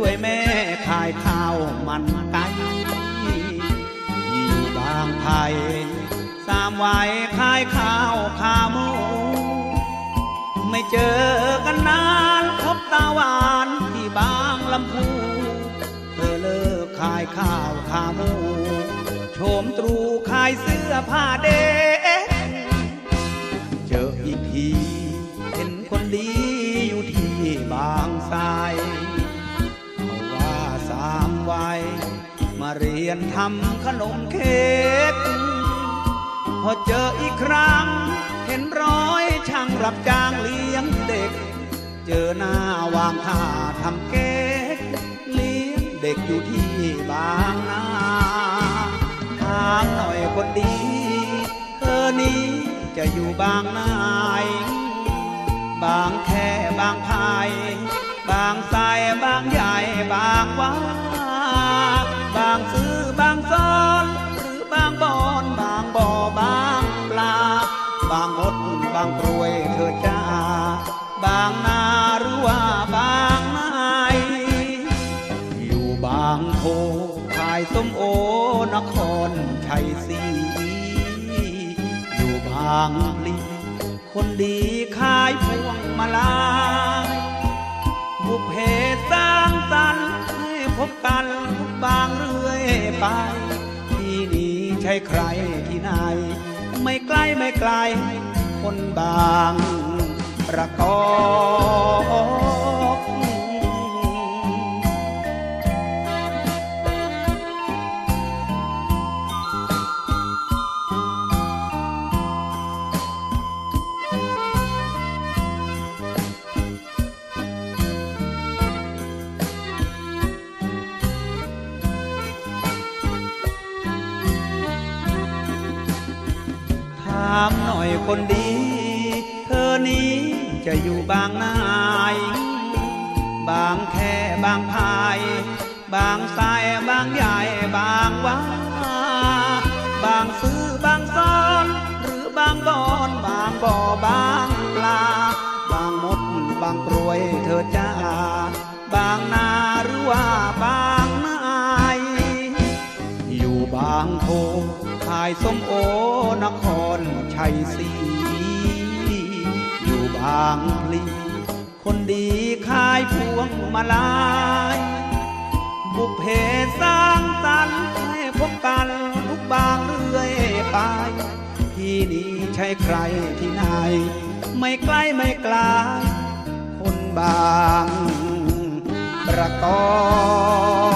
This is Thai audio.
ช่วยแม่ขายข้าวมันไก่อยู่บางไผ่สามวัยขายข้าวขาหมู ไม่เจอกันนานพบตาหวานที่บางลำพูเธอเลิกขายข้าวขาหมูโฉมตรูขายเสื้อผ้าเด็กเจออีกที มาเรียนทำขนมเค้กพอเจออีกครั้ง เห็นร้อยช่างรับจ้างเลี้ยงเด็ก เจอหน้าวางท่าทำเก๊กเลี้ยงเด็กอยู่ที่บางนาถามหน่อยคนดีเธอนี้จะอยู่บางนายบางแค่บางพาย บางทรายบางใหญ่บางว่าางกรวยเธอจ้าบางนาหรือว่าบางนายอยู่บางโพขายส้มโอนครชัยศรีอยู่บางพลีคนดีขายพวงมาลาบุพเพสร้างสรรค์ให้พบกันบางเรื่อยไปที่นี่ใช่ใครที่ไหนไม่ไกลไม่ไกล คนบางประกอบามหน่อยคนดี เธอนี้จะอยู่บางนาย บางแค่บางพาย บางทรายบางใหญ่บางว่าบางซื้อบางซ้อน หรือบางบอนบางบ่อบางปลา บางมดบางกรวยเธอจ้าบางนาหรือว่าบางนาย อยู่บางโพ ขายส้มโอนครชัยศรีอยู่บางพลีคนดีขายพวงมาลาย บุพเพสร้างสรรค์ให้พบกันทุกบางเรื่อยไปที่นี่ใช่ใครที่ไหน ไม่ใกล้ไม่ไกลคนบางประกอบ